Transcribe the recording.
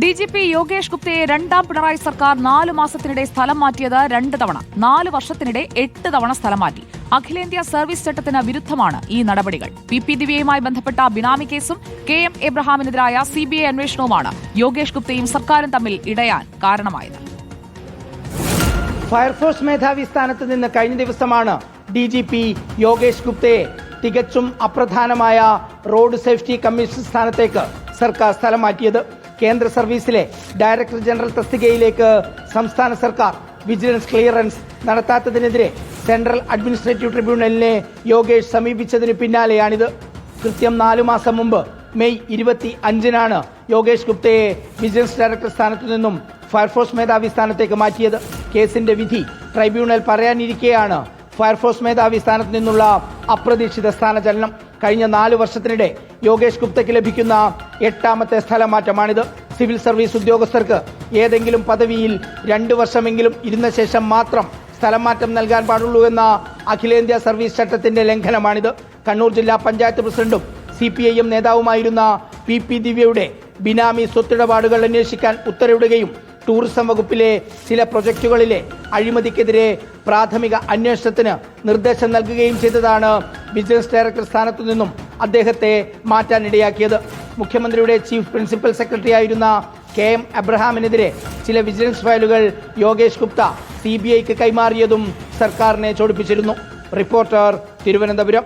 D G P Yogesh ഗുപ്തയെ രണ്ടാം പിണറായി സർക്കാർ നാലു മാസത്തിനിടെ സ്ഥലം മാറ്റിയത് രണ്ട് തവണ. നാല് വർഷത്തിനിടെ എട്ട് തവണ സ്ഥലം മാറ്റി. അഖിലേന്ത്യാ സർവീസ് ചട്ടത്തിന് വിരുദ്ധമാണ് ഈ നടപടികൾ. പി പി ദിവ്യയുമായി ബന്ധപ്പെട്ട ബിനാമി കേസും കെ എം എബ്രഹാമിനെതിരായ സി ബി ഐ അന്വേഷണവുമാണ് യോഗേഷ് ഗുപ്തയും സർക്കാരും തമ്മിൽ ഇടയാൻ കാരണമായത്. ഫയർഫോഴ്സ് മേധാവി സ്ഥാനത്ത് നിന്ന് കഴിഞ്ഞ ദിവസമാണ് ഡി ജി പി യോഗേഷ് ഗുപ്തയെ തികച്ചും അപ്രധാനമായ റോഡ് സേഫ്റ്റി കമ്മീഷൻ സ്ഥാനത്തേക്ക് സർക്കാർ സ്ഥലം മാറ്റിയത്. കേന്ദ്ര സർവീസിലെ ഡയറക്ടർ ജനറൽ തസ്തികയിലേക്ക് സംസ്ഥാന സർക്കാർ വിജിലൻസ് ക്ലിയറൻസ് നടത്താത്തതിനെതിരെ സെൻട്രൽ അഡ്മിനിസ്ട്രേറ്റീവ് ട്രിബ്യൂണലിനെ യോഗേഷ് സമീപിച്ചതിന് പിന്നാലെയാണിത്. കൃത്യം നാലു മാസം മുമ്പ് മെയ് ഇരുപത്തി അഞ്ചിനാണ് യോഗേഷ് ഗുപ്തയെ വിജിലൻസ് ഡയറക്ടർ സ്ഥാനത്തു നിന്നും ഫയർഫോഴ്സ് മേധാവി സ്ഥാനത്തേക്ക് മാറ്റിയത്. കേസിന്റെ വിധി ട്രൈബ്യൂണൽ പറയാനിരിക്കെയാണ് ഫയർഫോഴ്സ് മേധാവി സ്ഥാനത്ത് നിന്നുള്ള അപ്രതീക്ഷിത സ്ഥാനചലനം. കഴിഞ്ഞ നാല് വർഷത്തിനിടെ യോഗേഷ് ഗുപ്തയ്ക്ക് ലഭിക്കുന്ന എട്ടാമത്തെ സ്ഥലമാറ്റമാണിത്. സിവിൽ സർവീസ് ഉദ്യോഗസ്ഥർക്ക് ഏതെങ്കിലും പദവിയിൽ രണ്ടു വർഷമെങ്കിലും ഇരുന്ന ശേഷം മാത്രം സ്ഥലമാറ്റം നൽകാൻ പാടുള്ളൂ എന്ന അഖിലേന്ത്യാ സർവീസ് ചട്ടത്തിന്റെ ലംഘനമാണിത്. കണ്ണൂർ ജില്ലാ പഞ്ചായത്ത് പ്രസിഡന്റും സി പി ഐ എം നേതാവുമായിരുന്ന പി പി ദിവ്യയുടെ ബിനാമി സ്വത്തിടപാടുകൾ അന്വേഷിക്കാൻ ഉത്തരവിടുകയും ടൂറിസം വകുപ്പിലെ ചില പ്രൊജക്ടുകളിലെ അഴിമതിക്കെതിരെ പ്രാഥമിക അന്വേഷണത്തിന് നിർദ്ദേശം നൽകുകയും ചെയ്തതാണ് വിജിലൻസ് ഡയറക്ടർ സ്ഥാനത്തു നിന്നും അദ്ദേഹത്തെ മാറ്റാനിടയാക്കിയത്. മുഖ്യമന്ത്രിയുടെ ചീഫ് പ്രിൻസിപ്പൽ സെക്രട്ടറി ആയിരുന്ന കെ എം അബ്രഹാമിനെതിരെ ചില വിജിലൻസ് ഫയലുകൾ യോഗേഷ് ഗുപ്ത സി ബി ഐക്ക് കൈമാറിയതും സർക്കാരിനെ ചോടിപ്പിച്ചിരുന്നു. റിപ്പോർട്ടർ തിരുവനന്തപുരം.